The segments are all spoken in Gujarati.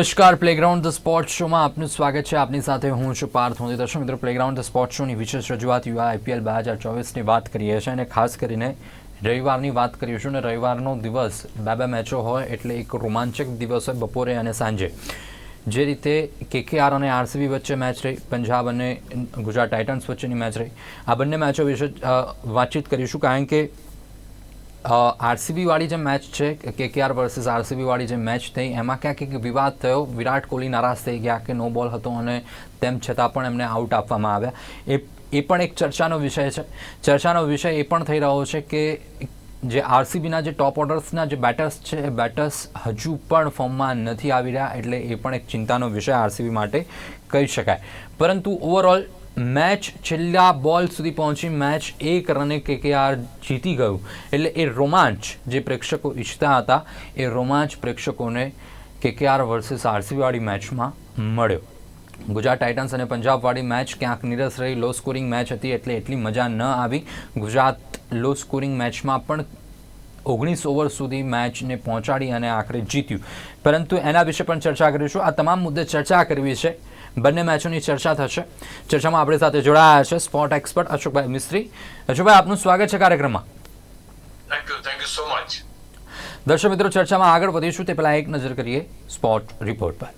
નમસ્કાર. પ્લેગ્રાઉન્ડ ધ સ્પોર્ટ શોમાં આપનું સ્વાગત છે. આપની સાથે હું છું પાર્થ. મોદી દર્શક મિત્રો પ્લેગ્રાઉન્ડ ધ સ્પોર્ટ શોની વિશેષ રજૂઆત યુવા આઈપીએલ બે હજાર ચોવીસની વાત કરીએ છીએ અને ખાસ કરીને રવિવારની વાત કરીશું અને રવિવારનો દિવસ બે બે મેચો હોય એટલે એક રોમાંચક દિવસ હોય બપોરે અને સાંજે. જે રીતે કેકેઆર અને આરસીબી વચ્ચે મેચ રહી, પંજાબ અને ગુજરાત ટાઇટન્સ વચ્ચેની મેચ રહી. આ બંને મેચો વિશે વાતચીત કરીશું. કારણ કે આરસીબી વાળી જે મેચ છે, કેકેઆર વર્સિસ આરસીબી વાળી જે મેચ થઈ, એમાં ક્યાંક એક વિવાદ થયો. વિરાટ કોહલી નારાજ થઈ ગયા કે નો બોલ હતો અને તેમ છતાં પણ એમને આઉટ આપવામાં આવ્યા. એ એ પણ એક ચર્ચાનો વિષય છે. ચર્ચાનો વિષય એ પણ થઈ રહ્યો છે કે જે આરસીબીના જે ટોપ ઓર્ડર્સના જે બેટર્સ છે, એ બેટર્સ હજુ પણ ફોર્મમાં નથી આવી રહ્યા, એટલે એ પણ એક ચિંતાનો વિષય આરસીબી માટે કહી શકાય. પરંતુ ઓવરઓલ મેચ છેલ્લા બોલ સુધી પહોંચી મેચ એક રને કેકેઆર જીતી ગયું. એટલે એ રોમાંચ જે પ્રેક્ષકો ઈચ્છતા હતા, એ રોમાંચ પ્રેક્ષકોને કેકેઆર વર્સિસ આરસીબીવાળી મેચમાં મળ્યો. ગુજરાત ટાઇટન્સ અને પંજાબવાળી મેચ ક્યાંક નીરસ રહી લો સ્કોરિંગ મેચ હતી એટલે એટલી મજા ન આવી. ગુજરાત લો સ્કોરિંગ મેચમાં પણ ઓગણીસ ઓવર સુધી મેચને પહોંચાડી અને આખરે જીત્યું. પરંતુ એના વિશે પણ ચર્ચા કરીશું. આ તમામ મુદ્દે ચર્ચા કરવી છે. બંને મેચોની ચર્ચા થશે. ચર્ચામાં આપણી સાથે જોડાયા છે સ્પોર્ટ એક્સપર્ટ અશોકભાઈ મિસ્ત્રી. અશોકભાઈ આપનું સ્વાગત છે કાર્યક્રમમાં. Thank you thank you so much દર્શક મિત્રો ચર્ચામાં આગળ વધીશું. તે પહેલા એક નજર કરીએ સ્પોર્ટ રિપોર્ટ પર.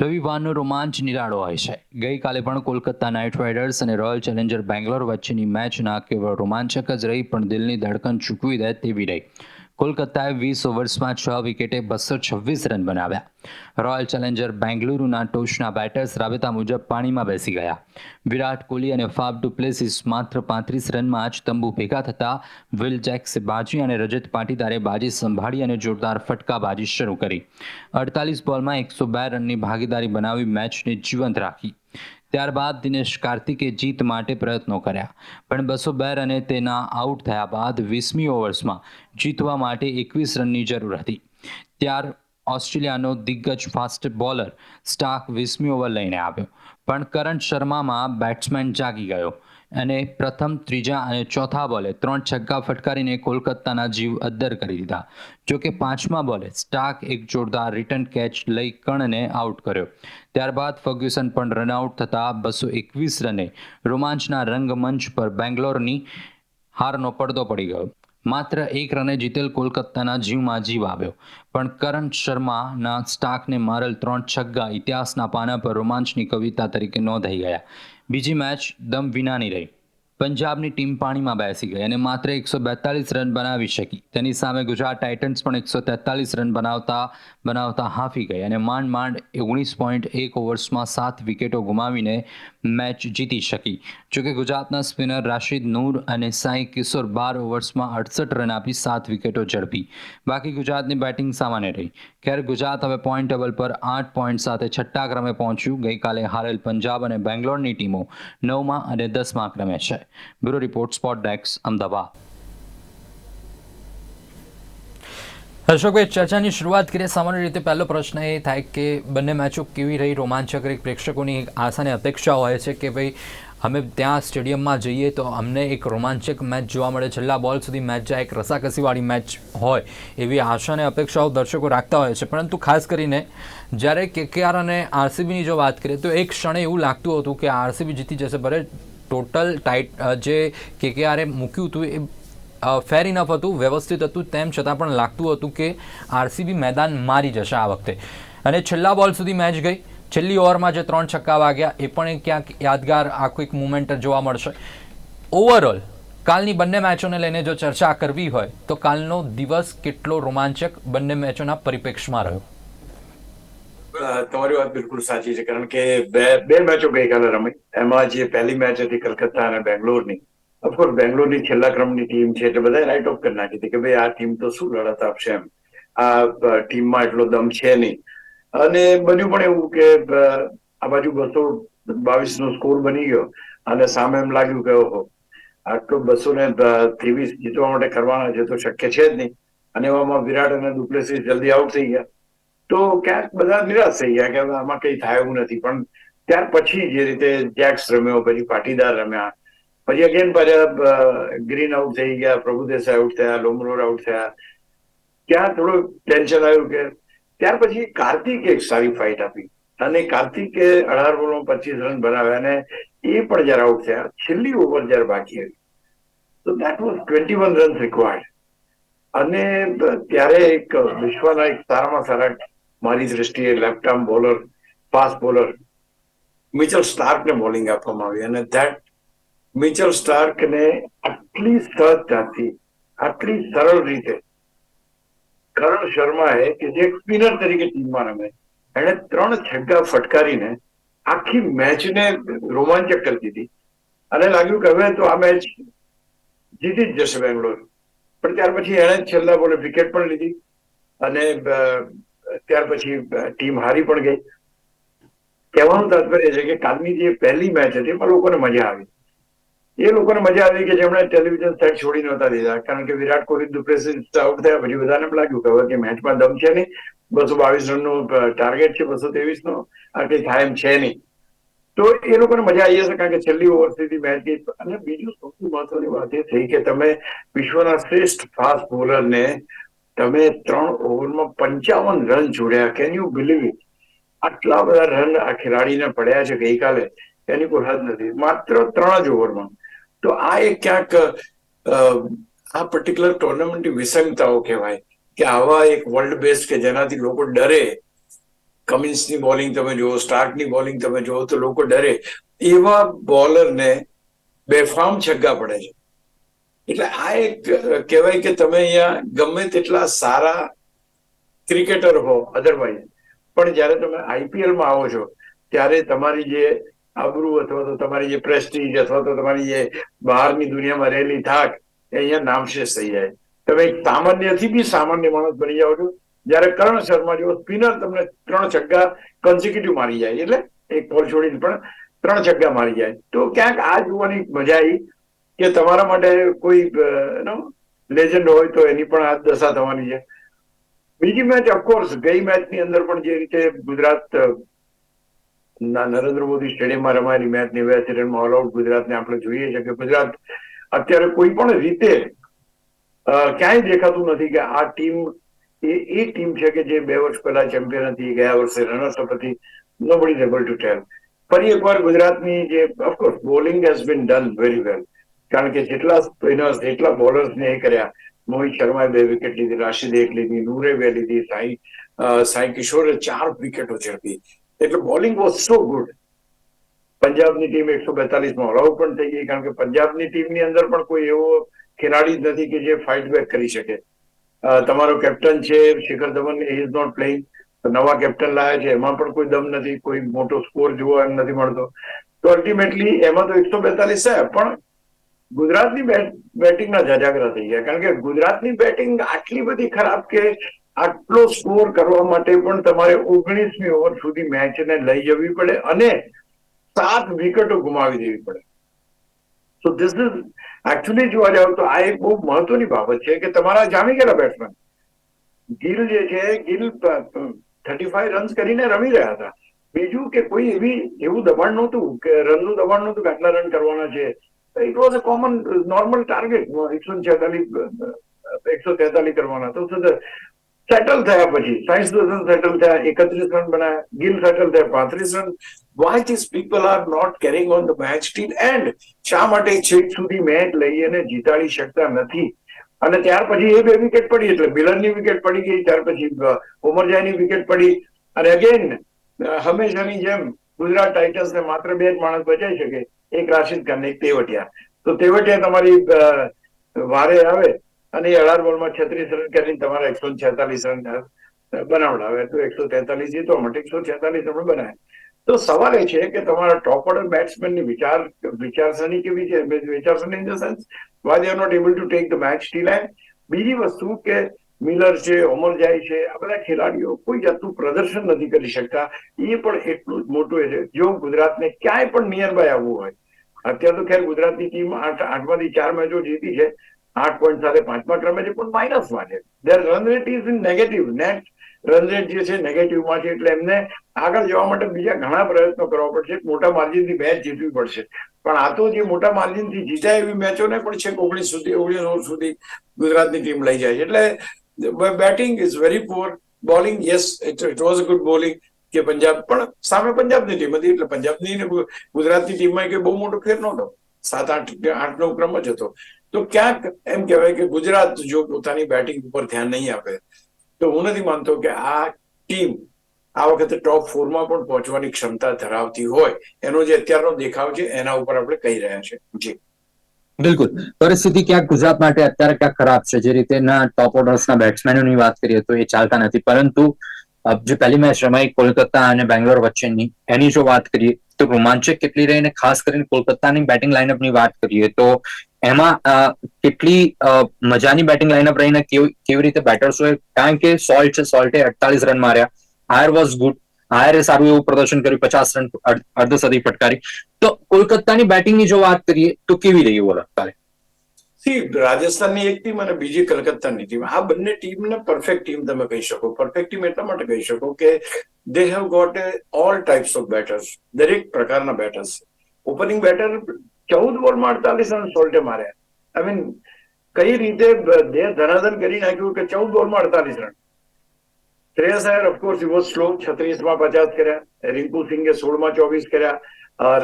રવિવારનો રોમાંચ નિરાળો હોય છે. ગઈકાલે પણ કોલકાતા નાઇટ રાઇડર્સ અને રોયલ ચેલેન્જર બેંગ્લોર વચ્ચેની મેચ ના કેવળ રોમાંચક જ રહી પણ દિલની ધડકન ચૂકવી દે તેવી રહી. કોલકાતાએ વીસ ઓવર્સમાં છ વિકેટે બસો છવ્વીસ રન બનાવ્યા. રોયલ ચેલેન્જર બેંગલુરુના ટોચના બેટર્સ રાબેતા મુજબ પાણીમાં બેસી ગયા. વિરાટ કોહલી અને ફાફ ડુપ્લેસિસ માત્ર પાંત્રીસ રનમાં જ તંબુ ભેગા થતા વિલ જેક્સે બાજી અને રજત પાટીદારે બાજી સંભાળી અને જોરદાર ફટકાબાજી શરૂ કરી. અડતાલીસ બોલમાં એકસો બે રનની ભાગીદારી બનાવી મેચને જીવંત રાખી. ત્યારબાદ દિનેશ કાર્તિકે જીત માટે પ્રયત્નો કર્યા. પણ બસો બે અને તેના આઉટ થયા બાદ વીસમી ઓવર્સમાં જીતવા માટે એકવીસ રનની જરૂર હતી. ત્યાર ઓસ્ટ્રેલિયાનો દિગ્ગજ ફાસ્ટ બોલર સ્ટાક વીસમી ઓવર લઈને આવ્યો. પણ કરંટ શર્મામાં બેટ્સમેન જાગી ગયો. અને પ્રથમ, ત્રીજા અને ચોથા બોલે ત્રણ છગ્ગા ફટકારીને કોલકાતાના જીવ અદ્દર કરી દીધા. જોકે પાંચમા બોલે સ્ટાક એક જોરદાર રિટર્ન કેચ લઈ કણને આઉટ કર્યો. ત્યારબાદ ફર્ગ્યુસન પણ રનઆઉટ થતાં બસો એકવીસ રને રોમાંચના રંગમંચ પર બેંગ્લોરની હારનો પડદો પડી ગયો. માત્ર એક રને જીતેલ કોલકાતાના જીવમાં જીવ આવ્યો. પણ કરણ શર્માના સ્ટાકને મારેલ ત્રણ છગ્ગા ઇતિહાસના પાના પર રોમાંચની કવિતા તરીકે નોંધાઈ ગયા. બીજી મેચ દમ વિનાની રહી. પંજાબની ટીમ પાણીમાં બેસી ગઈ અને માત્ર એકસો બેતાલીસ રન બનાવી શકી. તેની સામે ગુજરાત ટાઇટન્સ પણ એકસો તેતાલીસ રન બનાવતા બનાવતા હાંફી ગઈ અને માંડ માંડ ઓગણીસ પોઈન્ટ એક ઓવર્સમાં સાત વિકેટો ગુમાવીને મેચ જીતી શકી. જોકે ગુજરાતના સ્પિનર રાશિદ નૂર અને સાંઈ કિશોર બાર ઓવર્સમાં અડસઠ રન આપી સાત વિકેટો ઝડપી. બાકી ગુજરાતની બેટિંગ સામાન્ય રહી. ખેર ગુજરાત હવે પોઈન્ટ ટેબલ પર આઠ પોઈન્ટ સાથે છઠ્ઠા ક્રમે પહોંચ્યું. ગઈકાલે હારેલ પંજાબ અને બેંગ્લોરની ટીમો નવમાં અને દસમા ક્રમે છે. Bureau report spot desk Ahmedabad હર્ષકભાઈ ચર્ચાની શરૂઆત કરીએ. સામાન્ય રીતે પહેલો પ્રશ્ન એ થાય કે બંને મેચો કેવી રહી? રોમાંચક રહી? પ્રેક્ષકોની એક આશા અને અપેક્ષા હોય છે કે ભાઈ, અમે ત્યાં સ્ટેડિયમમાં જઈએ તો અમને એક રોમાંચક મેચ જોવા મળે. છેલ્લા બોલ સુધી મેચ જાય, એક રસાકસીવાળી મેચ હોય એવી આશા અને અપેક્ષાઓ દર્શકો રાખતા હોય છે. પરંતુ ખાસ કરીને જ્યારે કેકેઆર અને આરસીબીની જો વાત કરીએ તો એક ક્ષણે એવું લાગતું હતું કે આરસીબી જીતી જશે, ભલે ટોટલ ટાઈટ જે કેકેઆરે મૂક્યું હતું એ ફેર ઇનફ હતું, વ્યવસ્થિત હતું, તેમ છતાં પણ લાગતું હતું કે આરસીબી મેદાન મારી જશે આ વખતે. અને છેલ્લા બોલ સુધી મેચ ગઈ. છેલ્લી ઓવરમાં જે ત્રણ છક્કા વાગ્યા, એ પણ એક ક્યાંક યાદગાર, આખું એક મુમેન્ટ જોવા મળશે. ઓવરઓલ કાલની બંને મેચોને લઈને જો ચર્ચા કરવી હોય, તો કાલનો દિવસ કેટલો રોમાંચક બંને મેચોના પરિપ્રેક્ષમાં રહ્યો. તમારી વાત બિલકુલ સાચી છે. કારણ કે બે બે મેચો ગઈકાલે રમી. એમાં જે પહેલી મેચ હતી કલકત્તા અને બેંગ્લોરની ઓફકોર્સ બેંગ્લોરની છેલ્લા ક્રમની ટીમ છે એટલે બધાએ રાઇટ ઓફ કરી નાખી હતી કે ભાઈ આ ટીમ તો શું લડત આપશે એમ. આ ટીમમાં એટલો દમ છે નહીં. અને બન્યું પણ એવું કે આ બાજુ બસો બાવીસ નો સ્કોર બની ગયો અને સામે એમ લાગ્યું કે ઓહો, આટલો બસો ને ત્રેવીસ જીતવા માટે કરવાના છે તો શક્ય છે જ નહીં. અને એવામાં વિરાટ અને ડુપ્લેસીસ જલ્દી આઉટ થઈ ગયા. તો ક્યાંક બધા નિરાશ થઈ ગયા કે આમાં કઈ થાય નથી. પણ ત્યાર પછી જે રીતે જેક્સ રમ્યો, પછી પાટીદાર રમ્યા, પછી અગેન પાછા ગ્રીન આઉટ થઈ ગયા પ્રભુદેસાઈ આઉટ થયા લોમરોર આઉટ થયા. ત્યાં થોડું ટેન્શન આવ્યું કે ત્યાર પછી કાર્તિક એક સારી ફાઇટ આપી. અને કાર્તિકે અઢાર બોલમાં પચીસ રન બનાવ્યા અને એ પણ જયારે આઉટ થયા, છેલ્લી ઓવર જયારે બાકી હતી તો that was twenty one run required અને ત્યારે એક વિશ્વના એક સારામાં સારા મારી દ્રષ્ટિએ left arm bowler fast bowler Mitchell સ્ટાર્કને bowling આપવામાં આવી. અને ધેટ મિચલ સ્ટાર્કને આટલી સહજતાથી, આટલી સરળ રીતે કરણ શર્માએ કે જે સ્પિનર તરીકે ટીમમાં રમે, એણે ત્રણ છગ્ગા ફટકારીને આખી મેચને રોમાંચક કરી દીધી. અને લાગ્યું કે હવે તો આ મેચ જીતી જ જશે બેંગ્લોર. પણ ત્યાર પછી એણે છેલ્લા બોલે વિકેટ પણ લીધી. અને ત્યાર પછી ટીમ હારી પણ ગઈ. કહેવાનું તાત્પર્ય છે કે કાલની જે પહેલી મેચ હતી, એમાં લોકોને મજા આવી. એ લોકોને મજા આવી કે જેમણે ટેલિવિઝન સેટ છોડી નહોતા દીધા. કારણ કે વિરાટ કોહલી દુપ્લેસિસ આઉટ થયા પછી બધાને લાગ્યું હવે કે મેચમાં દમ છે નહીં. બસો બાવીસ રનનું ટાર્ગેટ છે બસો ત્રેવીસ નો આ કઈ થાય એમ છે નહીં. તો એ લોકોને મજા આવી હશે કારણ કે છેલ્લી ઓવર સુધી મેચ ગઈ. અને બીજું સૌથી મહત્વની વાત એ થઈ કે તમે વિશ્વના શ્રેષ્ઠ ફાસ્ટ બોલરને તમે ત્રણ ઓવરમાં પંચાવન રન જોડ્યા કેન યુ બિલીવ ઇટ આટલા બધા રન આ ખેલાડીને પડ્યા છે ગઈકાલે. એની કોઈ હદ નથી. માત્ર ત્રણ જ ઓવરમાં. તો આ એક ક્યાંક આ પર્ટિક્યુલર ટુર્નામેન્ટની વિસંગતાઓ કહેવાય કે આવા એક વર્લ્ડ બેસ્ટ કે જેનાથી લોકો ડરે. કમિન્સની બોલિંગ તમે જુઓ સ્ટાર્કની બોલિંગ તમે જુઓ, તો લોકો ડરે. એવા બોલરને બેફામ છગ્ગા પડે છે. એટલે આ એક કહેવાય કે તમે અહીંયા ગમે તેટલા સારા ક્રિકેટર હો અધરવાઇઝ પણ જ્યારે તમે આઈપીએલમાં આવો છો, ત્યારે તમારી જે આબરૂ અથવા તો તમારી જે પ્રેસ્ટીજ અથવા તો તમારી જે બહારની દુનિયામાં રહેલી થાક, એ અહીંયા નામશેષ થઈ જાય. તમે એક સામાન્યથી બી સામાન્ય માણસ બની જાઓ છો, જ્યારે કરણ શર્મા જેવો સ્પિનર તમને ત્રણ છગ્ગા કન્સિક્યુટિવ મારી જાય. એટલે એક બોલ છોડીને પણ ત્રણ છગ્ગા મારી જાય. તો ક્યાંક આ જોવાની મજા આવી કે તમારા માટે કોઈ લેજન્ડ હોય તો એની પણ આ દશા થવાની છે. બીજી મેચ ઓફકોર્સ ગઈ મેચની અંદર પણ જે રીતે ગુજરાત ના, નરેન્દ્ર મોદી સ્ટેડિયમમાં રમાયેલી મેચ નેવ્યાસી રનમાં ઓલ આઉટ ગુજરાતને આપણે જોઈએ છે કે ગુજરાત અત્યારે કોઈ પણ રીતે ક્યાંય દેખાતું નથી કે આ ટીમ એ એ ટીમ છે કે જે બે વર્ષ પહેલા ચેમ્પિયન હતી, ગયા વર્ષે રનર્સઅપ હતી. નો બડી એબલ ટુ ટેલ ફરી એકવાર ગુજરાતની જે of course bowling has been done very well કારણ કે જેટલા સ્પિનર્સ જેટલા બોલર્સને એ કર્યા. મોહિત શર્માએ બે વિકેટ લીધી, રાશિદે એક લીધી, નૂરે બે લીધી, સાઈ સાઈ કિશોરે ચાર વિકેટો ઝડપી. એટલે બોલિંગ વોઝ સો ગુડ પંજાબની ટીમ એકસો બેતાલીસમાં ઓલ આઉટ પણ થઈ ગઈ, કારણ કે પંજાબની ટીમની અંદર પણ કોઈ એવો ખેલાડી નથી કે જે ફાઇટ બેક કરી શકે. તમારો કેપ્ટન છે, Shikhar Dhawan is not playing નવા કેપ્ટન લાયા છે, એમાં પણ કોઈ દમ નથી, કોઈ મોટો સ્કોર જોવા એમ નથી મળતો. તો અલ્ટિમેટલી એમાં તો એકસો બેતાલીસ છે, પણ ગુજરાતની બેટિંગના જજાગરા થઈ ગયા. કારણ કે ગુજરાતની બેટિંગ આટલી બધી ખરાબ કે આટલો સ્કોર કરવા માટે પણ તમારે ઓગણીસમી ઓવર સુધી મેચને લઈ જવી પડે અને સાત વિકેટો ગુમાવી દેવી પડે. સો ધીસ ઇઝ એકચ્યુઅલી જોવા જાવ તો આ એક બહુ મહત્વની બાબત છે કે તમારા જામી ગયેલા બેટ્સમેન ગિલ જે છે, ગિલ થર્ટી ફાઈવ રન્સ કરીને રમી રહ્યા હતા. બીજું કે કોઈ એવી, એવું દબાણ નહોતું કે રનનું દબાણ નહોતું કે આટલા રન કરવાના છે. It was a common normal target એકસો છેતાલીસ એકસો તેતાલીસ કરવાના તો સેટલ થયા પછી સાઈઠ રન સેટલ થયા એકત્રીસ રન બનાયા ગિલ સેટલ થયા પાંત્રીસ run why this people are not caring on the match till end શા માટે છેક સુધી મેચ લઈ અને જીતાડી શકતા નથી અને ત્યાર પછી એ બે વિકેટ પડી એટલે મિલનની વિકેટ પડી ગઈ ત્યાર પછી ઉમરજાની વિકેટ પડી અને અગેન હંમેશાની જેમ ગુજરાત ટાઇટન્સને માત્ર બે જ માણસ બચાવી શકે। એક રાશિદ ખાન એક તેવટિયા. તો તેવટિયા તમારી વારે આવે અને એ અઢાર બોલમાં છત્રીસ રન કરીને તમારા એકસો છેતાલીસ રન બનાવડાવે. તો એકસો તેતાલીસ જીતવા માટે એકસો છેતાલીસ રન બનાવે. તો સવાલ એ છે કે તમારા ટોપ ઓર્ડર બેટ્સમેનની વિચાર, વિચારસરણી કેવી છે? વિચારસરણી in the sense why they are not able to take the match still end બીજી વસ્તુ કે મિલર છે ઓમરજાઈ છે, આ બધા ખેલાડીઓ કોઈ જાતનું પ્રદર્શન નથી કરી શકતા. એ પણ એટલું જ મોટું છે જો ગુજરાતને ક્યાંય પણ નિયર બાય આવવું હોય. અત્યારે તો ખેર ગુજરાતની ટીમ આઠ, આઠમાંથી ચાર મેચો જીતી છે, આઠ પોઈન્ટ સાથે પાંચમા ક્રમે છે, પણ માઇનસમાં છે. There run rate is in negative net run rate જે છે નેગેટિવમાં છે, એટલે એમને આગળ જવા માટે બીજા ઘણા પ્રયત્નો કરવા પડશે. મોટા માર્જિનથી મેચ જીતવી પડશે. પણ આ તો જે મોટા માર્જિનથી જીતાય એવી મેચોને પણ છે ઓગણીસ સુધી, ઓગણીસ ઓવર સુધી ગુજરાતની ટીમ લઈ જાય છે. એટલે batting is very poor bowling yes it it was a good bowling કે પંજાબ, પણ સામે પંજાબની ટીમ હતી. એટલે પંજાબની ગુજરાતની ટીમમાં કે બહુ મોટો ફેર નહોતો. સાત, આઠ આઠ નો ક્રમ જ હતો. તો ક્યાંક એમ કહેવાય કે ગુજરાત જો પોતાની બેટિંગ ઉપર ધ્યાન નહીં આપે, તો હું નથી માનતો કે આ ટીમ આ વખતે ટોપ ફોરમાં પણ પહોંચવાની ક્ષમતા ધરાવતી હોય. એનો જે અત્યારનો દેખાવ છે, એના ઉપર આપણે કહી રહ્યા છે જી. બિલકુલ. પરિસ્થિતિ ક્યાંક ગુજરાત માટે અત્યારે ક્યાંક ખરાબ છે. જે રીતે ટોપ ઓર્ડર્સના બેટ્સમેનોની વાત કરીએ તો એ ચાલતા નથી. પરંતુ જે પહેલી મેચ રમાઈ કોલકાતા અને બેંગ્લોર વચ્ચેની, એની જો વાત કરીએ તો રોમાંચક કેટલી રહી અને ખાસ કરીને કોલકાતાની બેટિંગ લાઇનઅપની વાત કરીએ તો એમાં કેટલી મજાની બેટિંગ લાઇનઅપ રહીને કેવી રીતે બેટર્સોએ કારણ કે સોલ્ટ છે, સોલ્ટે અડતાલીસ રન માર્યા. Iyer was good. આયરે સારું એવું પ્રદર્શન કર્યું, પચાસ રન અર્ધસદી ફટકારી. તો કોલકાતાની બેટિંગની જો વાત કરીએ, તો કેવી રહી બોલો સી, રાજસ્થાનની એક ટીમ અને બીજી કલકત્તાની ટીમ આ બંને ટીમને પરફેક્ટ ટીમ તમે કહી શકો. પરફેક્ટ ટીમ એટલા માટે કહી શકો કે they have got a all types of batters દરેક પ્રકારના બેટર્સ ઓપનિંગ બેટર ચૌદ બોલમાં અડતાલીસ રન સોલ્ટે માર્યા. આઈ મીન કઈ રીતે દેહ ધરાધન કરી નાખ્યું કે ચૌદ બોલમાં અડતાલીસ run? Shreyas Iyer of course was slow છત્રીસમાં પચાસ કર્યા, રિંકુ સિંઘે સોળમાં ચોવીસ કર્યા.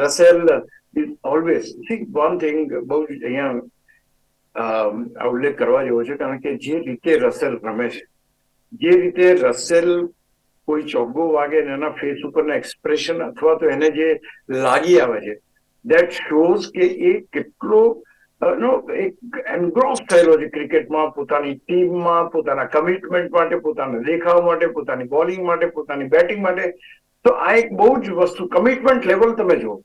Russell Russell always see one thing બહુ જ અહીંયા ઉલ્લેખ કરવા જેવો છે, કારણ કે જે રીતે રસેલ રમે છે, જે રીતે રસેલ કોઈ ચોગ્ગો વાગે ને એના ફેસ ઉપરના એક્સપ્રેશન અથવા તો એને જે લાગી આવે છે દેટ શોઝ કે એ કેટલો નો એન્ગ્રોસ થયેલો છે ક્રિકેટમાં, પોતાની ટીમમાં, પોતાના કમિટમેન્ટ માટે, પોતાના દેખાવ માટે, પોતાની બોલિંગ માટે, પોતાની બેટિંગ માટે. તો આ એક બહુ જ વસ્તુ કમિટમેન્ટ લેવલ તમે જુઓ.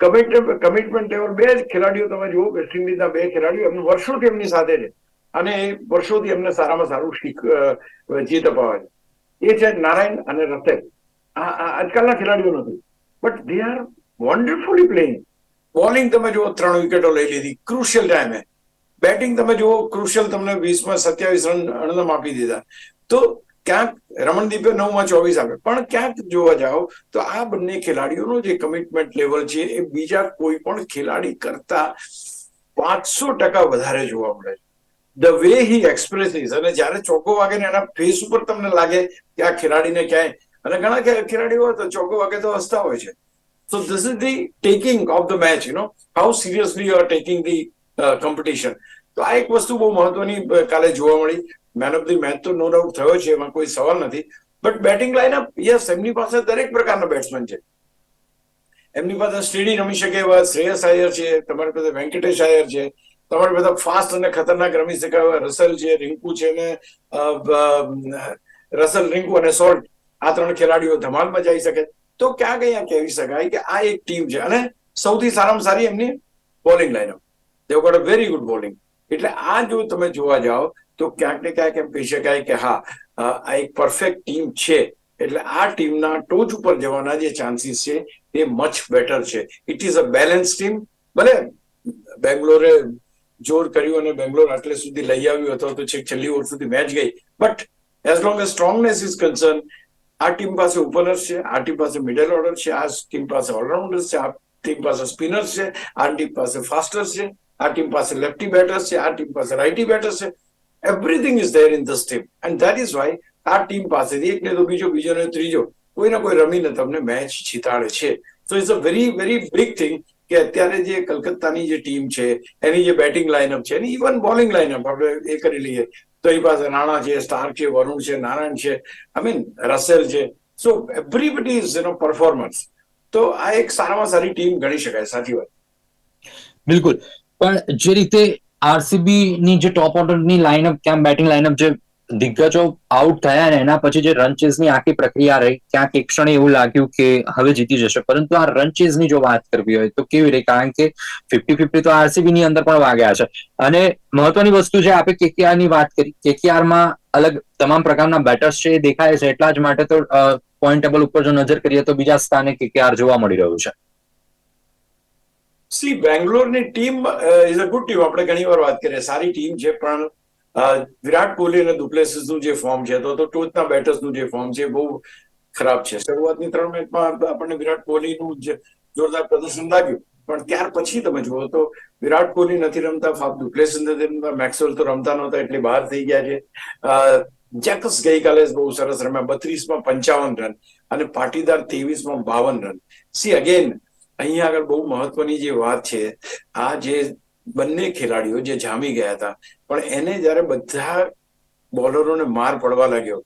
કમિટમેન્ટ કમિટમેન્ટ લેવલ બે જ ખેલાડીઓ તમે જુઓ વેસ્ટ ઇન્ડિઝના બે ખેલાડીઓ, એમને વર્ષોથી એમની સાથે છે. અને વર્ષોથી એમને સારામાં સારું શીખ જીત અપાવે છે. એ છે નારાયણ અને રતે આ આજકાલના ખેલાડીઓ નથી. But they are wonderfully playing bowling તમે જુઓ, ત્રણ વિકેટો લઈ લીધી. ક્રુશિયલ ટાઈમે બેટિંગ તમે જુઓ ક્રુશિયલ તમને વીસમાં સત્યાવીસ રન અણનમ આપી દીધા. તો ક્યાંક રમણદીપે નવમાં ચોવીસ આપે. પણ ક્યાંક જોવા જાઓ, તો આ બંને ખેલાડીઓનો જે કમિટમેન્ટ લેવલ છે, એ બીજા કોઈ પણ ખેલાડી કરતા પાંચસો ટકા વધારે જોવા મળે છે. ધ વે હી એક્સપ્રેસીસ અને જ્યારે ચોખ્ખો વાગે ને એના ફેસ ઉપર તમને લાગે કે આ ખેલાડીને ક્યાંય અને ઘણા ખેલાડીઓ તો ચોખ્ખો વાગે તો હસતા હોય છે. So this is the taking of the match, you know, how seriously you are taking the uh, competition. તો આ એક વસ્તુ બહુ મહત્વની કાલે જોવા મળી. મેન ઓફ ધી મેચ તો નો ડાઉટ થયો છે એમાં કોઈ સવાલ નથી. બટ બેટિંગ લાઇનઅપ યસ એમની પાસે દરેક પ્રકારના બેટ્સમેન છે. એમની પાસે સ્ટેડી રમી શકે એવા શ્રેયસ આયર છે તમારી પાસે વેંકટેશ આયર છે તમારી પાસે ફાસ્ટ અને ખતરનાક રમી શકે એવા રસલ છે રિંકુ છે ને રસલ રિંકુ અને સોલ્ટ. આ ત્રણ ખેલાડીઓ ધમાલમાં જઈ શકે. તો ક્યાં અહીંયા કહેવી શકાય કે આ એક ટીમ છે. અને સૌથી સારામાં સારી એમની bowling lineup they've got a very good bowling એટલે આ જો તમે જોવા જાઓ, તો ક્યાંક ને ક્યાંક એમ કહી શકાય કે હા આ એક પરફેક્ટ ટીમ છે. એટલે આ ટીમના ટોચ ઉપર જવાના જે ચાન્સીસ છે, એ મચ બેટર છે. It is a balance team ભલે બેંગ્લોરે જોર કર્યું અને બેંગ્લોર આટલે સુધી લઈ આવ્યું હતો તો છેક છેલ્લી ઓવર સુધી મેચ ગઈ. But as long as strongness is concern આ ટીમ પાસે ઓપનર્સ છે, આ ટીમ પાસે મિડલ ઓર્ડર છે, આ ટીમ પાસે ઓલરાઉન્ડર છે, આ ટીમ પાસે સ્પિનર છે, આ ટીમ પાસે ફાસ્ટર છે, આ ટીમ પાસે લેફ્ટી બેટર્સ છે, આ ટીમ પાસે રાઇટી બેટર્સ છે. Everything is there in this team and that is why આ ટીમ પાસેથી એક ને તો બીજો બીજો ને ત્રીજો, કોઈ ને કોઈ રમીને તમને મેચ જીતાડે છે. So it's a very very big thing કે અત્યારે જે કલકત્તાની જે ટીમ છે, એની જે બેટિંગ લાઇનઅપ છે, એની ઇવન બોલિંગ લાઇનઅપ આપણે એ કરી લઈએ. તો પાસે રાણા છે, સ્ટાર છે, વરુણ છે, નારાયણ છે આઈ મીન રસેલ છે. So everybody is you know performance તો આ એક સારામાં સારી ટીમ ગણી શકાય, સાચી વાત. બિલકુલ. પણ જે રીતે આરસીબી ની જે ટોપ ઓર્ડરની લાઇનઅપ કેમ બેટિંગ લાઇનઅપ જે દિગ્ગજો આઉટ થયા અને એના પછી જે રનની આખી પ્રક્રિયા રહી, ક્યાંક એક ક્ષણે એવું લાગ્યું કે હવે જીતી જશે. પરંતુ આ રનની જો વાત કરવી હોય તો કેવી રહી? કારણ કે ફિફ્ટી ફિફ્ટી તો આરસીબી ની અંદર પણ વાગ્યા છે. અને મહત્વની વસ્તુ છે આપણે કેકેઆરની વાત કરી, કેકેઆરમાં અલગ તમામ પ્રકારના બેટર્સ છે એ દેખાય છે. એટલા જ માટે તો પોઈન્ટ ટેબલ ઉપર જો નજર કરીએ તો બીજા સ્થાને કેકેઆર જોવા મળી રહ્યું છે. See બેંગ્લોરની team is a good team આપણે ઘણી વાર વાત કરીએ. સારી ટીમ છે, પણ વિરાટ કોહલી અને દુપ્લેસીસનું જે ફોર્મ છે, તો ટોચના બેટર્સનું જે ફોર્મ છે બહુ ખરાબ છે. શરૂઆતની ત્રણ મેચમાં આપણને વિરાટ કોહલીનું જોરદાર પ્રદર્શન લાગ્યું. પણ ત્યાર પછી તમે જુઓ તો વિરાટ કોહલી નથી રમતા ફાફ ડુપ્લેસિસ નથી રમતા મેક્સવેલ તો રમતા નહોતા, એટલે બહાર થઈ ગયા છે. જેકસ ગઈકાલે બહુ સરસ રમ્યા. બત્રીસમાં પંચાવન રન અને પાટીદાર ત્રેવીસમાં બાવન રન. સી અગેન અહીંયા આગળ બહુ મહત્વની જે વાત છે, આ જે બંને ખેલાડીઓ જે જામી ગયા હતા. પણ એને જ્યારે બધા બોલરોને માર પડવા લાગ્યો,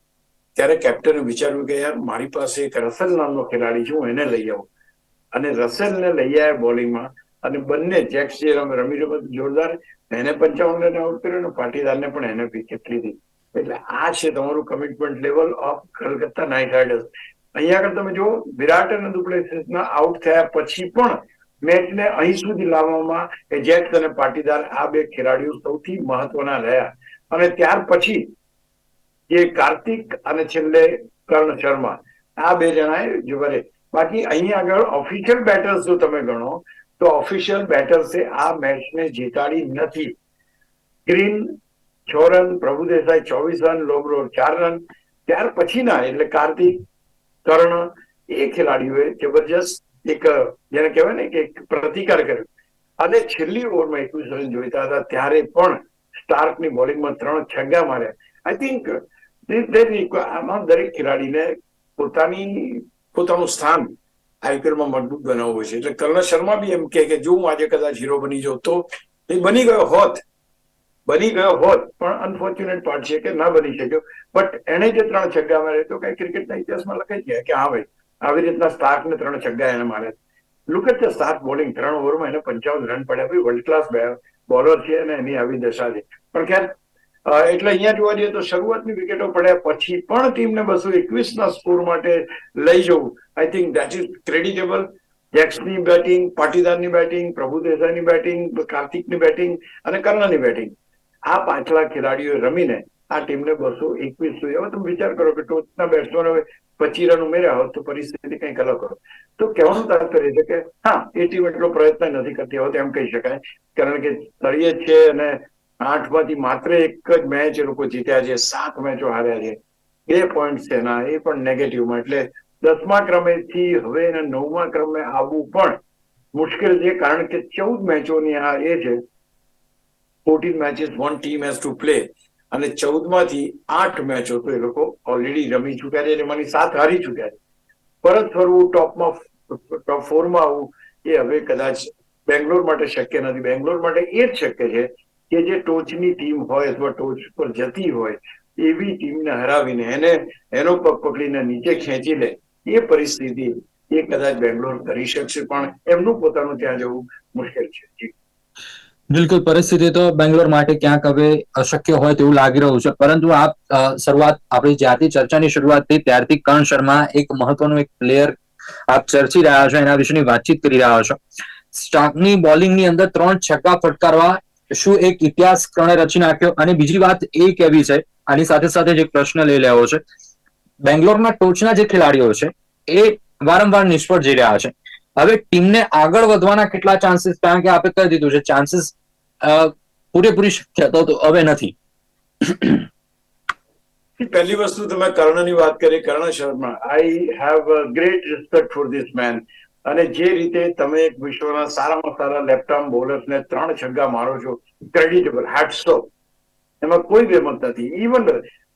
ત્યારે કેપ્ટને વિચાર્યું કે યાર, મારી પાસે એક રસેલ નામનો ખેલાડી છે, હું એને લઈ આવું. અને રસેલને લઈ આવ્યા બોલિંગમાં અને બંને જેક્સ જે રમે રમી રમત જોરદાર, એને પંચાવન રન આઉટ કર્યો અને પાટીદારને પણ એને વિકેટ લીધી. એટલે આ છે તમારું commitment level of Calcutta Knight Riders. અહીંયા આગળ તમે જુઓ, વિરાટ અને ડુપ્લેસિસના આઉટ થયા પછી પણ મેચને અહીં સુધી લાવવામાં એ જેક્સ અને પાટીદાર આ બે ખેલાડીઓ સૌથી મહત્વના રહ્યા. અને ત્યાર પછી જે કાર્તિક અને છેલ્લે કર્ણ શર્મા, આ બે જણાએ જબરે બાકી અહીં આગળ ઓફિશિયલ બેટર્સ જો તમે ગણો, તો ઓફિશિયલ બેટર્સે આ મેચને જીતાડી નથી. ગ્રીન, છ રન પ્રભુદેસાઈ ચોવીસ રન લોબરો ચાર રન. ત્યાર પછીના, એટલે કાર્તિક, કર્ણ, એ ખેલાડીઓએ જબરજસ્ત એક, જેને કહેવાય ને કે પ્રતિકાર કર્યો. અને છેલ્લી ઓવરમાં એકવીસ રન જોઈતા હતા, ત્યારે પણ સ્ટાર્કની બોલિંગમાં ત્રણ છગ્ગા માર્યા. આઈ થિંક આમાં દરેક ખેલાડીને પોતાની, પોતાનું સ્થાન આઈપીએલમાં મજબૂત બનાવવું છે. એટલે કર્ણ શર્મા બી એમ કે જો હું આજે કદાચ હીરો બની જાઉં તો એ બની ગયો હોત. બની ગયો હોત, પણ અનફોર્ચ્યુનેટ પાર્ટ છે કે ના બની શક્યો. બટ એને જે ત્રણ છગ્ગા માર્યા તો કઈ ક્રિકેટના ઇતિહાસમાં લખાઈ ગયા કે હા ભાઈ આવી રીતના સ્ટાર્કને ત્રણ છગ્ગા એને માર્યા લુક એટ ધ બોલિંગ ત્રણ ઓવરમાં એને પંચાવન રન પડ્યા. ભાઈ વર્લ્ડ ક્લાસ બોલર છે અને એની આવી દશા છે. પણ ખેર એટલે અહીંયા જોવા જઈએ તો શરૂઆતની વિકેટો પડ્યા, પછી પણ ટીમને બસો એકવીસ ના સ્કોર માટે લઈ જવું. I think that is creditable જેક્સની batting પાટીદારની બેટિંગ પ્રભુ દેસાઈની બેટિંગ કાર્તિકની બેટિંગ અને કર્ણની બેટિંગ આ પાછલા ખેલાડીઓએ રમીને આ ટીમને બસો એકવીસ સુધી હવે તમે વિચાર કરો કે ટોચના બેટ્સમેન હવે પચીસ રન ઉમેર્યા હોત તો પરિસ્થિતિ કંઈક અલગ હોત. તો કહેવાનું તાત્પર્ય છે કે, હા, એ ટીમ એટલો પ્રયત્ન નથી કરતી હોત એમ કહી શકાય. કારણ કે તળિયે છે અને આઠમાંથી માત્ર એક જ મેચ એ લોકો જીત્યા છે, સાત મેચો હાર્યા છે. બે પોઈન્ટ છે એના, એ પણ નેગેટિવમાં એટલે દસમા ક્રમેથી હવે એને નવમા ક્રમે આવવું પણ મુશ્કેલ છે, કારણ કે ચૌદ મેચોની આ એ છે fourteen matches one team has to play અને ચૌદમાંથી આઠ મેચો તો એ લોકો. ઓલરેડી રમી ચુક્યા છે અને એમાંની સાત હારી ચુક્યા છે. પરત ફરવું ટોપમાં ટોપ ફોરમાં આવવું એ હવે કદાચ બેંગ્લોર માટે શક્ય નથી. બેંગ્લોર માટે એ જ શક્ય છે કે જે ટોચની ટીમ હોય અથવા ટોચ પર જતી હોય એવી ટીમને હરાવીને એને, એનો પગ પકડીને નીચે ખેંચી લે એ પરિસ્થિતિ એ કદાચ બેંગ્લોર કરી શકશે. પણ એમનું પોતાનું ત્યાં જવું મુશ્કેલ છે. બિલકુલ પરિસ્થિતિ તો બેંગ્લોર માટે ક્યાંક હવે અશક્ય હોય તેવું લાગી રહ્યું છે. પરંતુ આપ શરૂઆત આપણી જ્યારથી ચર્ચાની શરૂઆત થઈ ત્યારથી કરણ શર્મા એક મહત્વનું એક પ્લેયર આપ ચર્ચી રહ્યા છો, એના વિશેની વાતચીત કરી રહ્યા છો. સ્ટાર્કની બોલિંગની અંદર ત્રણ છક્કા ફટકારવા શું એક ઇતિહાસ કરણે રચી નાખ્યો? અને બીજી વાત એ કેવી છે? આની સાથે સાથે જે પ્રશ્ન લઈ લેવો છે. બેંગ્લોરના ટોચના જે ખેલાડીઓ છે, એ વારંવાર નિષ્ફળ જઈ રહ્યા છે. હવે ટીમને આગળ વધવાના કેટલા ચાન્સીસ કારણ કે આપણે કહી દીધું છે ચાન્સીસ પૂરેપૂરી શક્યતા તો હવે નથી. પહેલી વસ્તુ તમે કર્ણની વાત કરી, Karn Sharma. I have great respect for this man અને જે રીતે તમે એક વિશ્વના સારામાં સારા લેફ્ટ આર્મ બોલર્સને ત્રણ છગ્ગા મારો છો ક્રેડિટેબલ હેટ્સ. એમાં કોઈ બેમત નથી. ઇવન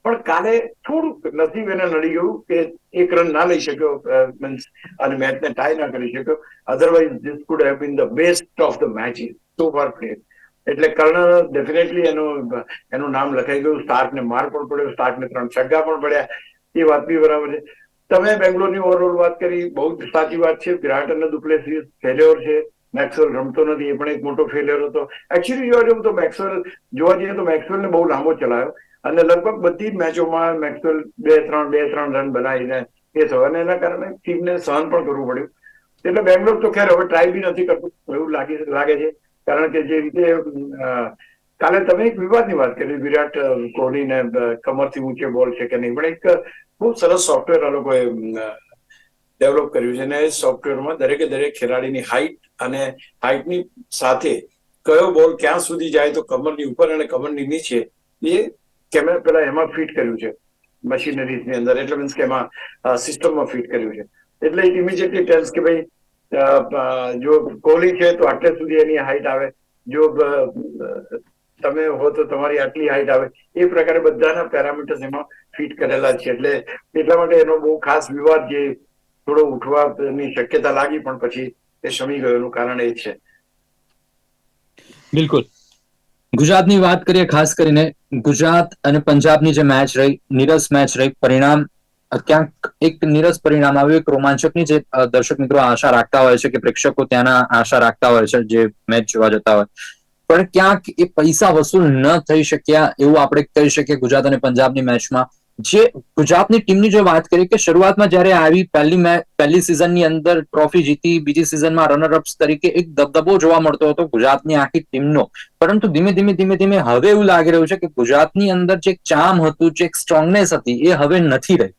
પણ કાલે થોડુંક નસીબ એને નડી ગયું કે એક રન ના લઈ શક્યો મીન્સ અને મેચને ટાઈ ના કરી શક્યો. Otherwise this could have been the best of the matches so far played એટલે કર્ણ ડેફિનેટલી એનું એનું નામ લખાઈ ગયું. સ્ટાર્કને માર પણ પડ્યો, સ્ટાર્કને ત્રણ છગ્ગા પણ પડ્યા. એ વાત બી બરાબર છે. તમે બેંગ્લોરની ઓવરઓલ વાત કરી, બહુ જ સાચી વાત છે. વિરાટ અને દુપ્લેસીસ ફેલ્યોર છે. મેક્સવેલ રમતો નથી, એ પણ એક મોટો ફેલ્યોર હતો. એકચ્યુઅલી જોવા જવું તો મેક્સવેલ, જોવા જઈએ તો મેક્સવેલને બહુ લાંબો ચલાવ્યો અને લગભગ બધી જ મેચોમાં મેક્સવેલ બે ત્રણ બે ત્રણ રન બનાવીને એ થયો. અને એના કારણે ટીમને સહન પણ કરવું પડ્યું. એટલે બેંગ્લોર તો ખેર, હવે ટ્રાય બી નથી કરતું. એવું લાગે લાગે છે. કારણ કે જે રીતે કાલે તમે એક વિવાદની વાત કરી, વિરાટ કોહલીને કમરથી ઊંચે બોલ છે કે નહીં, પણ એક બહુ સરસ સોફ્ટવેર આ લોકોએ ડેવલપ કર્યું છે અને એ સોફ્ટવેરમાં દરેકે દરેક ખેલાડીની હાઈટ અને હાઈટની સાથે કયો બોલ ક્યાં સુધી જાય તો કમરની ઉપર અને કમરની નીચે, એ કેમેરા પેલા એમાં ફિટ કર્યું છે મશીનરીઝની અંદર, એટલે મીન્સ કે એમાં સિસ્ટમમાં ફિટ કર્યું છે. એટલે ઇટ ઇમિડિયેટલી ટેલ્સ કે ભાઈ જો કોહલી છે તો આટલે સુધી એની હાઈટ આવે. જો તમે હો તો તમારી આટલી હાઈટ આવે. એ પ્રકારે બધાના પેરામીટર્સ એમાં ફિટ કરેલા છે. એટલે એટલા માટે એનો બહુ ખાસ વિવાદ જે થોડો ઉઠવાની શક્યતા લાગી પણ પછી એ શમી ગયો એનું કારણ એ છે. બિલકુલ. ગુજરાતની વાત કરીએ, ખાસ કરીને ગુજરાત અને પંજાબની જે મેચ રહી, નીરસ મેચ રહી, પરિણામ ક્યાંક એક નીરસ પરિણામ આવ્યું, એક રોમાંચકની જે દર્શક મિત્રો આશા રાખતા હોય છે કે પ્રેક્ષકો ત્યાંના આશા રાખતા હોય છે જે મેચ જોવા જતા હોય. પણ ક્યાંક એ પૈસા વસૂલ ન થઈ શક્યા એવું આપણે કહી શકીએ ગુજરાત અને પંજાબની મેચમાં. જે ગુજરાતની ટીમની જો વાત કરીએ કે શરૂઆતમાં જ્યારે આવી પહેલી મેચ પહેલી સિઝનની અંદર ટ્રોફી જીતી, બીજી સિઝનમાં રનરઅપ્સ તરીકે એક દબદબો જોવા મળતો હતો ગુજરાતની આખી ટીમનો. પરંતુ ધીમે ધીમે ધીમે ધીમે હવે એવું લાગી રહ્યું છે કે ગુજરાતની અંદર જે ચામ હતું, જે સ્ટ્રોંગનેસ હતી, એ હવે નથી રહી.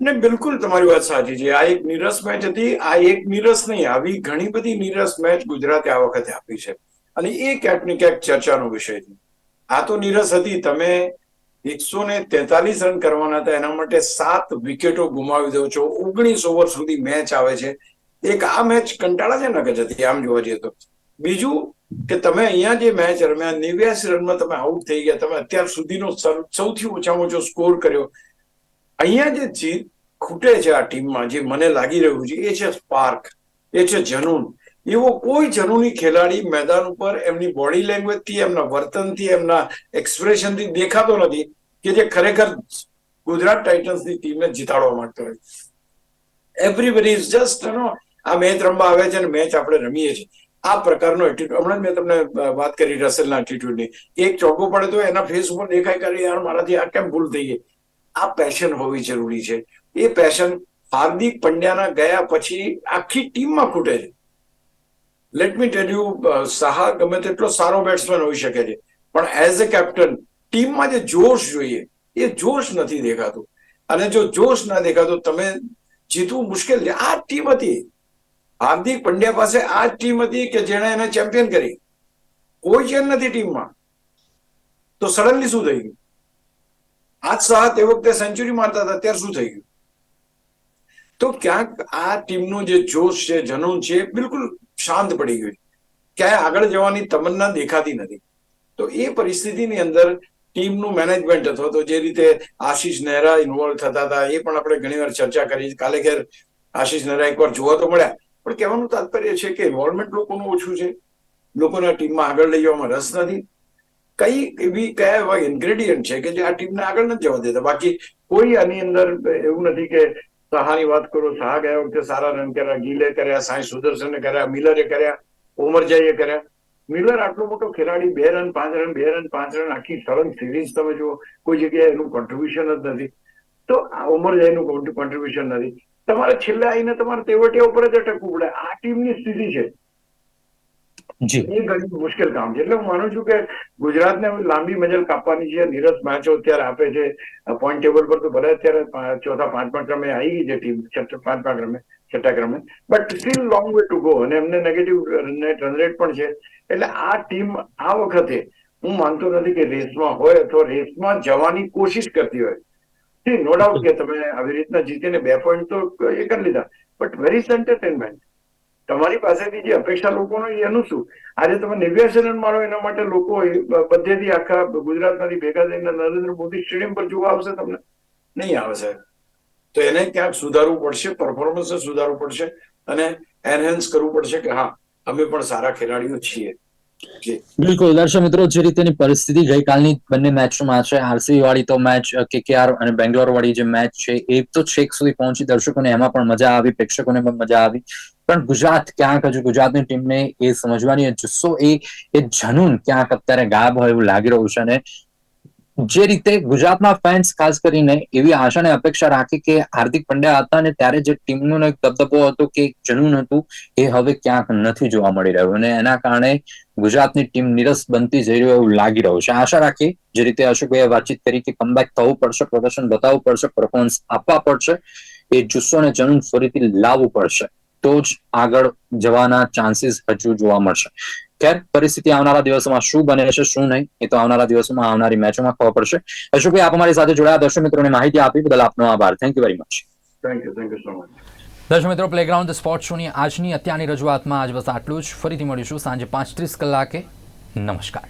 ને બિલકુલ તમારી વાત સાચી છે. આ એક નીરસ મેચ હતી. આ એક નીરસ નહીં, આવી ઘણી બધી નીરસ મેચ ગુજરાતે આ વખતે આપી છે. અને એ ક્યાંક ને ક્યાંક ચર્ચાનો વિષય છે. આ તો નીરસ હતી. તમે એકસો ને તેતાલીસ રન કરવાના હતા. એના માટે સાત વિકેટો ગુમાવી દો છો. ઓગણીસ ઓવર સુધી મેચ આવે છે. એક આ મેચ કંટાળાજનક જ હતી, આમ જોવા જઈએ તો. બીજું કે તમે અહીંયા જે મેચ રમ્યા, નેવ્યાસી રનમાં તમે આઉટ થઈ ગયા. તમે અત્યાર સુધીનો સૌથી ઓછામાં ઓછો સ્કોર કર્યો. અહીંયા જે ખૂટે છે આ ટીમમાં, જે મને લાગી રહ્યું છે, એ છે સ્પાર્ક, એ છે જનૂન. એવો કોઈ જનૂની ખેલાડી મેદાન ઉપર એમની બોડી લેંગ્વેજથી, એમના વર્તનથી, એમના એક્સપ્રેશનથી દેખાતો નથી કે જે ખરેખર ગુજરાત ટાઇટન્સની ટીમને જીતાડવા માંગતો હોય. એવરીબડી ઇઝ જસ્ટ નો આ મેચ રમવા આવે છે અને મેચ આપણે રમીએ છીએ. આ પ્રકારનો એટીટ્યુડ હમણાં મેં તમને વાત કરી રસેલના એટીટ્યુડની એક ચોગ્ગો પડે તો એના ફેસ ઉપર દેખાય કરી યાર, મારાથી આ કેમ ભૂલ થઈ ગઈ? આ પેશન હોવી જરૂરી છે. એ પેશન હાર્દિક પંડ્યાના ગયા પછી આખી ટીમમાં ખૂટે છે. Let me tell you Saha ગમે તેટલો સારો બેટ્સમેન હોઈ શકે છે. પણ એઝ અ કેપ્ટન ટીમમાં જે જોશ જોઈએ, એ જોશ નથી દેખાતું. અને જો જોશ ના દેખાતો, તમે જીતવું મુશ્કેલ છે. આ ટીમ હતી. હાર્દિક પંડ્યા પાસે આ જ ટીમ હતી કે જેણે એને ચેમ્પિયન કરી. કોઈ ચેન નથી ટીમમાં. તો સડનલી શું થઈ ગયું? આજ સાહ તે વખતે સેન્ચુરી મારતા હતા ત્યારે શું થઈ ગયું? તો ક્યાંક આ ટીમનું જે જોશ છે, જનૂન છે બિલકુલ શાંત પડી ગયું ક્યાંય આગળ જવાની તમન્ના દેખાતી નથી. તો એ પરિસ્થિતિની અંદર ટીમનું મેનેજમેન્ટ અથવા તો જે રીતે આશીષ નહેરા ઇન્વોલ્વ થતા હતા, એ પણ આપણે ઘણી વાર ચર્ચા કરી. કાલે ખેર આશીષ નહેરા એકવાર જોવા તો મળ્યા. પણ કહેવાનું તાત્પર્ય છે કે ઇન્વોલ્વમેન્ટ લોકોનું ઓછું છે. લોકોને ટીમમાં આગળ લઈ જવામાં રસ નથી. કઈ એવી કયા એવા ઇન્ગ્રેડિયન્ટ છે કે જે આ ટીમને આગળ નથી જવા દેતા? બાકી કોઈ આની અંદર એવું નથી કે સહાની વાત કરો સહા ગયા વખતે સારા રન કર્યા, ગીલે કર્યા, સાંઈ સુદર્શને કર્યા, મિલરે કર્યા ઓમરજાઈએ કર્યા. મિલર આટલો મોટો ખેલાડી બે રન પાંચ રન બે રન પાંચ રન આખી સળંગ સિરીઝ તમે જુઓ, કોઈ જગ્યાએ એનું કોન્ટ્રીબ્યુશન જ નથી. તો ઓમરજાઈનું કોન્ટ્રીબ્યુશન નથી. તમારે છેલ્લે આવીને તમારે તેવટિયા ઉપર જ અટકવું પડે. આ ટીમની સ્થિતિ છે. જી. એ ઘણી મુશ્કેલ કામ છે. એટલે હું માનું છું કે ગુજરાતને લાંબી મજલ કાપવાની છે નીરજ મેચો અત્યારે આપે છે પોઈન્ટ ટેબલ પર તો ભલે અત્યારે ચોથા, પાંચમા ક્રમે આવી ગઈ છે ટીમ પાંચમા ક્રમે, છઠ્ઠા ક્રમે but still long way to go અને એમને નેગેટિવ રન રેટ પણ છે. એટલે આ ટીમ આ વખતે, હું માનતો નથી કે રેસમાં હોય અથવા રેસમાં જવાની કોશિશ કરતી હોય. નો ડાઉટ કે તમે આવી રીતના જીતીને બે પોઈન્ટ તો એ કરી લીધા. બટ વેરી એન્ટરટેનમેન્ટ તમારી પાસેથી જે અપેક્ષા લોકોનો એનું શું આજે તમે નેવ્યાસી રન મારો એના માટે લોકો બધેથી આખા ગુજરાતમાંથી ભેગા થઈને નરેન્દ્ર મોદી સ્ટેડિયમ પર જોવા આવશે તમને? નહીં આવે, સાહેબ. તો એને ક્યાંક સુધારવું પડશે પરફોર્મન્સ સુધારવું પડશે અને એનહેન્સ કરવું પડશે કે હા, અમે પણ સારા ખેલાડીઓ છીએ. બિલકુલ, દર્શક મિત્રો, જે રીતેની પરિસ્થિતિ ગઈકાલની બંને મેચોમાં છે આરસીબી વાળી તો મેચ કેકેઆર અને બેંગ્લોર વાળી જે મેચ છે, એ તો છેક સુધી પહોંચી, દર્શકોને એમાં પણ મજા આવી, પ્રેક્ષકોને પણ મજા આવી. પણ ગુજરાત ક્યાંક હજુ ગુજરાતની ટીમને એ સમજવાની જુસ્સો એ એ જનૂન ક્યાંક અત્યારે ગાયબ હોય એવું લાગી રહ્યું છે અને જે રીતે ગુજરાતના ફેન્સ ખાસ કરીને એવી આશા અને અપેક્ષા રાખી કે હાર્દિક પંડ્યા હતા અને ત્યારે જે ટીમનો એક દબદબો હતો કે એક જનૂન હતું, એ હવે ક્યાંક નથી જોવા મળી રહ્યું અને એના કારણે ગુજરાતની ટીમ નિરસ બનતી જઈ રહ્યું એવું લાગી રહ્યું છે. આશા રાખી જે રીતે અશોકભાઈએ વાતચીત કરી કે કમબેક થવું પડશે, પ્રદર્શન બતાવવું પડશે પરફોર્મન્સ આપવા પડશે, એ જુસ્સો અને જનૂન ફરીથી લાવવું પડશે. તો જ આગળ જવાના ચાન્સીસ હજુ જોવા મળશે. ખેર પરિસ્થિતિ આવનારા દિવસોમાં શું બને છે શું નહીં એ તો આવનારા દિવસોમાં આવનારી મેચોમાં ખબર પડશે. અશોકભાઈ આપ અમારી સાથે જોડાયા. દર્શક મિત્રોને માહિતી આપી બદલ આપનો આભાર. Thank you very much thank you thank you so much દર્શક મિત્રો પ્લેગ્રાઉન્ડ સ્પોર્ટ શોની આજની અત્યારની રજૂઆતમાં આજ બસ આટલું જ. ફરીથી મળીશું સાંજે પાંચ ત્રીસ કલાકે. નમસ્કાર.